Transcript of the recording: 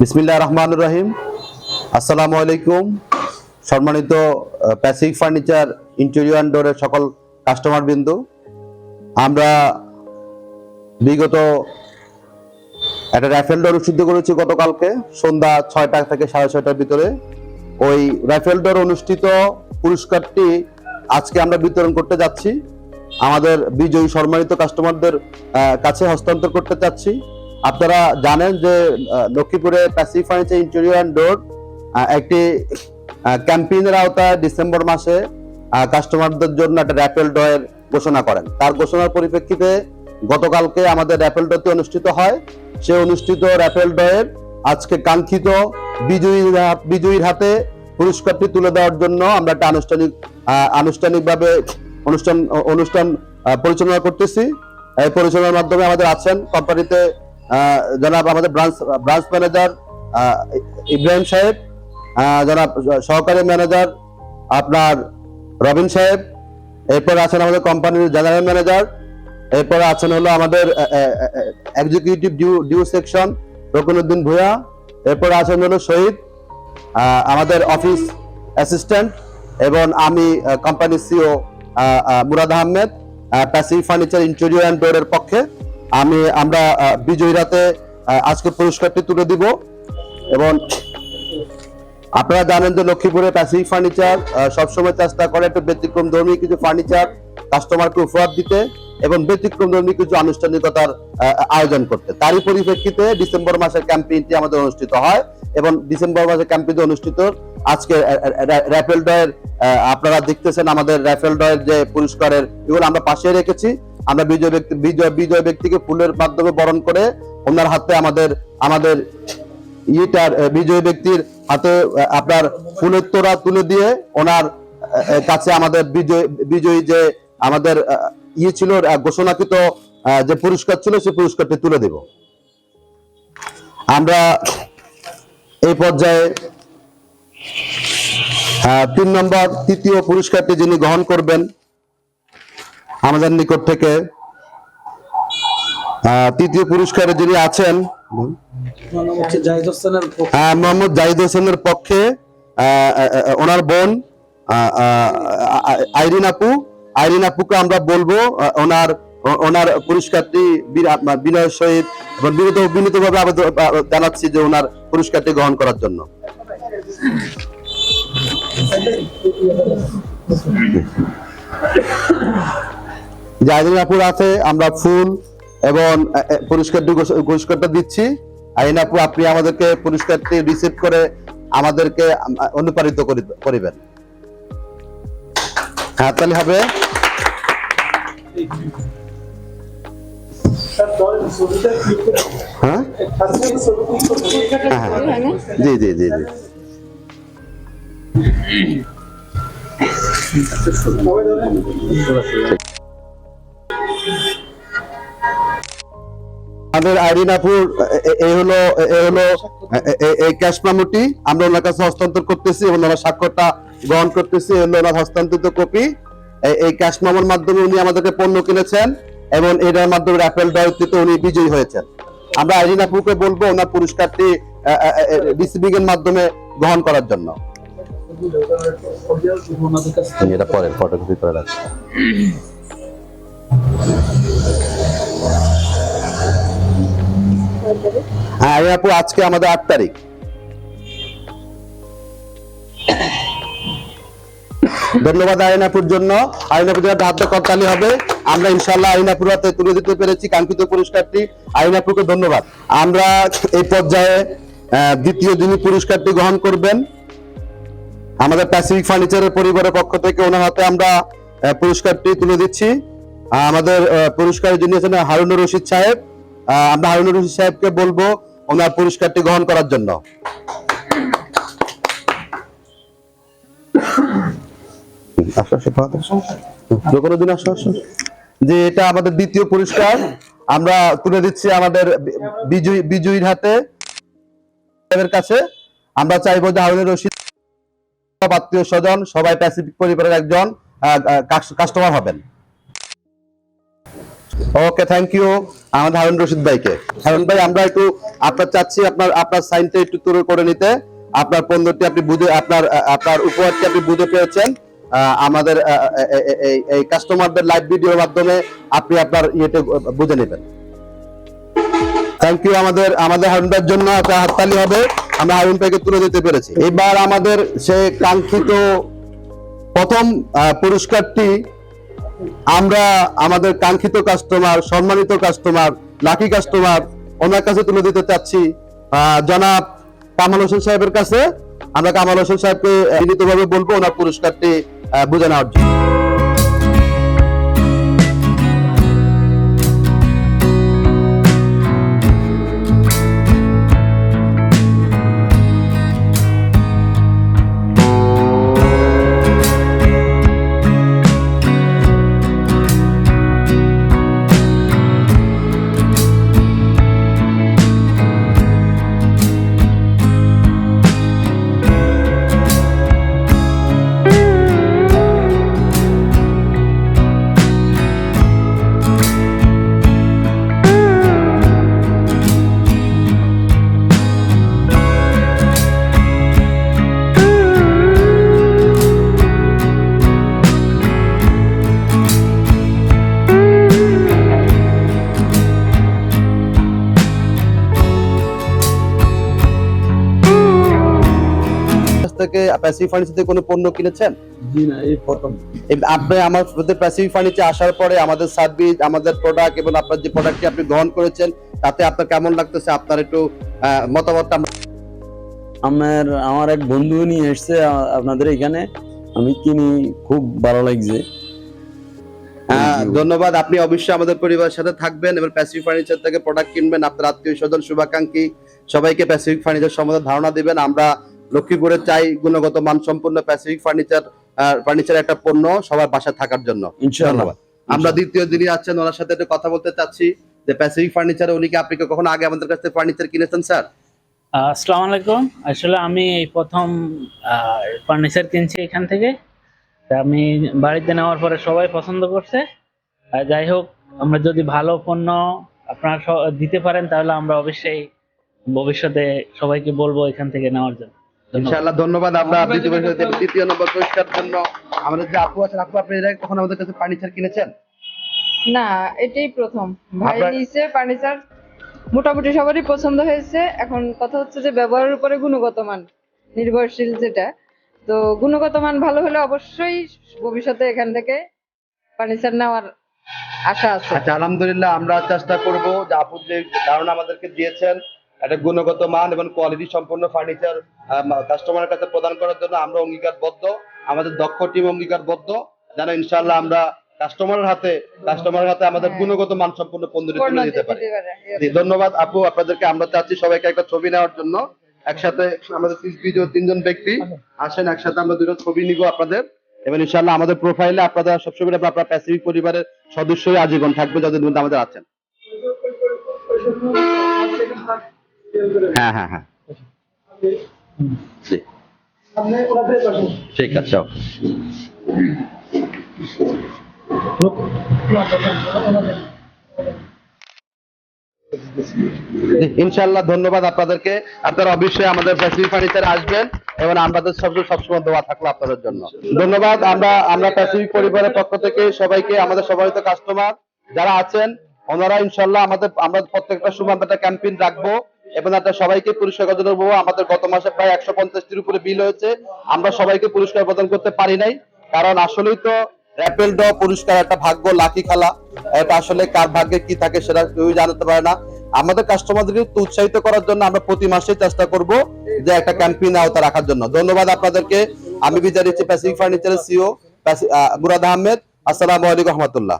বিসমিল্লাহ রহমান রহিম। আসসালামু আলাইকুম। সম্মানিত প্যাসিফিক ফার্নিচার ইন্টেরিয়র ডোরের সকল কাস্টমার বিন্দু। আমরা বিগত একটা র্যাফেল ডোর অনুষ্ঠিত করেছি গতকালকে, সন্ধ্যা ছয়টা থেকে সাড়ে ছয়টার ভিতরে। ওই র্যাফেল ডোর অনুষ্ঠিত পুরস্কারটি আজকে আমরা বিতরণ করতে যাচ্ছি। আমাদের বিজয়ী, সম্মানিত কাস্টমারদের কাছে হস্তান্তর করতে চাচ্ছি। আপনারা জানেন যে লক্ষ্মীপুরে Pacific furniture interior and door একটি ক্যাম্পেইনের আওতায় ডিসেম্বর মাসে কাস্টমারদের জন্য একটা র্যাপেল ডয়ের ঘোষণা করেন। তার ঘোষণার পরিপ্রেক্ষিতে গতকালকে আমাদের র্যাপেল ডতে অনুষ্ঠিত হয়। সে অনুষ্ঠিত র্যাপেল ডয়ের আজকে কাঙ্ক্ষিত বিজয়ীর হাত- বিজয়ীর হাতে পুরস্কারটি তুলে দেওয়ার জন্য আমরা একটা আনুষ্ঠানিক আনুষ্ঠানিকভাবে অনুষ্ঠান অনুষ্ঠান পরিচালনা করতেছি। এই পরিচালনার মাধ্যমে আমাদের আছেন কোম্পানিতে জনাব আমাদের ব্রাঞ্চ ব্রাঞ্চ ম্যানেজার ইব্রাহিম সাহেব জনাব সহকারী ম্যানেজার আপনার রবিন সাহেব, এরপর আছেন আমাদের কোম্পানির জেনারেল ম্যানেজার এরপর আছেন হলো আমাদের এক্সিকিউটিভ ডিউ ডিউ সেকশন রকুনুদ্দিন ভূয়া এরপর আছেন হলো শহীদ আমাদের অফিস অ্যাসিস্ট্যান্ট এবং আমি কোম্পানির CEO Murad Ahmed Pacific furniture interior and ডোরের পক্ষে। আমি আমরা আহ, বিজয়ী রাতে আজকে পুরস্কারটি তুলে দিব। এবং আপনারা জানেন যে লক্ষ্মীপুরে প্যাসিফিক ফার্নিচার সবসময় চেষ্টা করে একটু ব্যতিক্রম ধর্মী কিছু ফার্নিচার কাস্টমারকে উপহার দিতে এবং ব্যতিক্রম ধর্মী কিছু আনুষ্ঠানিকতার আয়োজন করতে। তারই পরিপ্রেক্ষিতে ডিসেম্বর মাসের ক্যাম্পেইনটি আমাদের অনুষ্ঠিত হয় এবং ডিসেম্বর মাসের ক্যাম্পেইন অনুষ্ঠিত আজকে র্যাফেল ডয়ের আপনারা দেখতেছেন আমাদের র্যাফেল ডয়ের যে পুরস্কারের এগুলো আমরা পাশে রেখেছি। আমরা বিজয় ব্যক্তি, বিজয় বিজয় ব্যক্তিকে ফুলের মাধ্যমে বরণ করে ওনার হাতে আমাদের আমাদের ইয়েটার বিজয় ব্যক্তির হাতে আপনার ফুলের তোড়া তুলে দিয়ে ওনার কাছে আমাদের বিজয়, বিজয়ী যে আমাদের ইয়ে ছিল ঘোষণাকৃত যে পুরস্কার ছিল সেই পুরস্কারটি তুলে দেব। আমরা এই পর্যায়ে তিন নম্বর, তৃতীয় পুরস্কারটি যিনি গ্রহণ করবেন আমাদের নিকট থেকে তৃতীয় পুরস্কারে যিনি আছেন মোহাম্মদ জাহিদ হোসেনের পক্ষে ওনার বোন আইরিন আপু, আইরিন আপুকে আমরা বলব ওনার ওনার পুরস্কারটি বিনয়ের সহিত এবং বিনীত বিনীতভাবে আবেদন জানাচ্ছি যে ওনার পুরস্কারটি গ্রহণ করার জন্য। যে আপুর আছে আমরা ফুল এবং আহ, পুরস্কারটা দিচ্ছি। আইন আপু আপনি আমাদেরকে পুরস্কারটি রিসিভ করে আমাদেরকে অনুপ্রাণিত করি- করিবেন। তাহলে হবে। হ্যাঁ? হ্যাঁ হ্যাঁ। জি জি জি। আমাদের আইরিন এই হলো এই হলো এই ক্যাশ মেমোটি আমরা ওনার কাছে হস্তান্তর করতেছি এবং ওনার স্বাক্ষরটা গ্রহণ করতেছি এই হলো ওনার হস্তান্তরিত কপি। এই ক্যাশ মেমোর মাধ্যমে উনি আমাদেরকে পণ্য কিনেছেন এবং এটার মাধ্যমে র্যাপেল ডয়টিতে উনি বিজয়ী হয়েছেন। আমরা আইরিন বলব ওনার পুরস্কারটি রিসিভিং এর মাধ্যমে গ্রহণ করার জন্য। এটা পরে ফটোকপি করে রাখছি। হ্যাঁ আপু আজকে আমাদের আট তারিখ। ধন্যবাদ আইনাপুর জন্য। আইনাপুর জন্য হবে। আমরা ইনশাল্লাহ আইনাপুর হাতে তুলে দিতে পেরেছি কাঙ্ক্ষিত পুরস্কারটি। আইনাপুরকে ধন্যবাদ। আমরা এই পর্যায়ে দ্বিতীয় যিনি পুরস্কারটি গ্রহণ করবেন। আমাদের প্যাসিফিক ফার্নিচারের পরিবারের পক্ষ থেকে ওনার হাতে আমরা পুরস্কারটি তুলে দিচ্ছি। আমাদের আহ, পুরস্কার যিনি আছেন হারুনুর রশিদ সাহেব। আমরা হারুনুর রশিদ সাহেবকে বলব ওনার পুরস্কারটি গ্রহণ করার জন্য। যে এটা আমাদের দ্বিতীয় পুরস্কার। আমরা তুলে দিচ্ছি আমাদের বিজয়ী বিজয়ীর হাতে। কাছে আমরা চাইব যে হারুনুর রশিদ আত্মীয় স্বজন সবাই প্যাসিফিক পরিবারের একজন কাস্টমার হবেন। ওকে থ্যাংক ইউ আমাদের হারুন রশিদ ভাইকে। হারুন ভাই, আমরা একটু আপনার চাচ্ছি আপনার আপনার সাইনটা একটু তুলে করে নিতে। আপনার পণ্যটি আপনি বুঝে, আপনার আপনার উপহারটি আপনি বুঝে পেয়েছেন। আমাদের এই কাস্টমারদের লাইভ ভিডিওর মাধ্যমে আপনি আপনার ইয়েতে বুঝে নেবেন। থ্যাংক ইউ আমাদের আমাদের হারুন ভাইয়ের জন্য একটা হাততালি হবে। আমরা হারুন ভাইকে তুলে দিতে পেরেছি। এবার আমাদের সে কাঙ্ক্ষিত প্রথম পুরস্কারটি আমরা আমাদের কাঙ্ক্ষিত কাস্টমার সম্মানিত কাস্টমার লাকি কাস্টমার ওনার কাছে তুলে দিতে চাচ্ছি। জনাব কামাল হোসেন সাহেবের কাছে। আমরা কামাল হোসেন সাহেবকে বিনীতভাবে বলব ওনার পুরস্কারটি বুঝে নেওয়ার জন্য। থেকে প্যাসিভ ফার্নিচার থেকে কোনো পণ্য কিনেছেন? জি না এই প্রথম। আপনি আমাদের প্যাসিভ ফার্নিচার আসার পরে আমাদের সার্ভিস আমাদের প্রোডাক্ট এবং আপনার যে প্রোডাক্টটি আপনি গ্রহণ করেছেন তাতে আপনার কেমন লাগতেছে? আপনার একটু আহ, মতামতটা আমরা আমার আমার এক বন্ধু নিয়ে এসছে আপনাদের এখানে। আমি কিনি খুব ভালো লাগছে। হ্যাঁ, ধন্যবাদ। আপনি অবশ্যই আমাদের পরিবারের সাথে থাকবেন এবং প্যাসিফিক ফার্নিচার থেকে প্রোডাক্ট কিনবেন। আপনার আত্মীয় স্বজন শুভাকাঙ্ক্ষী সবাইকে প্যাসিফিক ফার্নিচার সম্বন্ধে ধারণা দিবেন। আমরা লক্ষ্মীপুরে চাই গুণগত মানসম্পন্ন প্যাসিফিক ফার্নিচার ফার্নিচার একটা পণ্য সবার বাসায় থাকার জন্য। ধন্যবাদ। আমরা দ্বিতীয় যিনি আছেন ওনার সাথে একটু কথা বলতে চাচ্ছি যে প্যাসিফিক ফার্নিচার উনি কি আপনি কখনো আগে আমাদের কাছ থেকে ফার্নিচার কিনেছেন স্যার? আসসালামু আলাইকুম। আসলে আমি এই প্রথম ফার্নিচার কিনছি এখান থেকে। তা আমি বাড়িতে নেওয়ার পরে সবাই পছন্দ করছে। আর যাই হোক আমরা যদি ভালো পণ্য আপনারা দিতে পারেন তাহলে আমরা অবশ্যই ভবিষ্যতে সবাইকে বলব এখান থেকে নেওয়ার জন্য। ইনশাআল্লাহ ধন্যবাদ আমরা দ্বিতীয় দ্বিতীয় নম্বর পুরস্কার জন্য। আমাদের যে আপু আছেন আপু আপনি এর আগে আমাদের কাছে ফার্নিচার কিনেছেন? না এটাই প্রথম। ভাই নিয়েছে ফার্নিচার। মোটামুটি সবারই পছন্দ হয়েছে। এখন কথা হচ্ছে যে ব্যবহারের উপরে গুণগত মান নির্ভরশীল যেটা। তো গুণগত মান ভালো হলে অবশ্যই ভবিষ্যতে এখান থেকে ফার্নিচার নেওয়ার আশা আছে। আচ্ছা আলহামদুলিল্লাহ আমরা চেষ্টা করব যে আপু যে ধারণা আমাদেরকে দিয়েছেন একটা গুণগত মান এবং কোয়ালিটি সম্পন্ন ফার্নিচার কাস্টমারের কাছে প্রদান করার জন্য আমরা অঙ্গীকারবদ্ধ আমাদের দক্ষ টিম অঙ্গীকারবদ্ধ যেন ইনশাল্লাহ আমরা কাস্টমারের হাতে কাস্টমারের হাতে আমাদের হ্যাঁ। গুণগত মান সম্পন্ন পণ্যটি পণ্য তুলে দিতে পারি পারে। ধন্যবাদ আপু আপনাদেরকে আমরা চাচ্ছি সবাইকে একটা ছবি নেওয়ার জন্য একসাথে আমাদের ভিডিও তিনজন ব্যক্তি আসেন একসাথে আমরা দুটো ছবি নিব আপনাদের এবং ইনশাল্লাহ আমাদের প্রোফাইলে আপনারা সবসময় আপনার প্যাসিফিক পরিবারের সদস্যই আজীবন থাকবে যাদের মধ্যে আমাদের আছেন হ্যাঁ হ্যাঁ হ্যাঁ। ঠিক আছে ইনশাআল্লাহ ধন্যবাদ আপনাদেরকে। আপনারা অবশ্যই আমাদের প্যাসিফিক ফার্নিচারে আসবেন এবং আমাদের সবসময় সবসময় দোয়া থাকল আপনাদের জন্য। ধন্যবাদ, আমরা আমরা প্যাসিফিক পরিবারের পক্ষ থেকে সবাইকে, আমাদের সবাইতে কাস্টমার যারা আছেন, ওনারা ইনশাল্লাহ আমাদের আমরা প্রত্যেকটা সময় আমরা একটা ক্যাম্পেইন রাখব। এবং একটা সবাইকে পুরস্কার প্রদান করব আমাদের গত মাসে প্রায় একশো পঞ্চাশটির উপরে বিল হয়েছে। আমরা সবাইকে পুরস্কার প্রদান করতে পারি নাই। কারণ আসলেই তো র্যাপেল ড পুরস্কার একটা ভাগ্য, লাকি খেলা। এটা আসলে কার ভাগ্যে কি থাকে সেটা কেউ জানাতে পারে না। আমাদের কাস্টমারদেরকে উৎসাহিত করার জন্য আমরা প্রতি মাসে চেষ্টা করব যে একটা ক্যাম্পেইন আওতা রাখার জন্য। ধন্যবাদ আপনাদেরকে। আমি নিচ্ছি প্যাসিফিক ফার্নিচারের সিও মুরাদ আহমেদ। আসসালামু আলাইকুম রহমতুল্লাহ।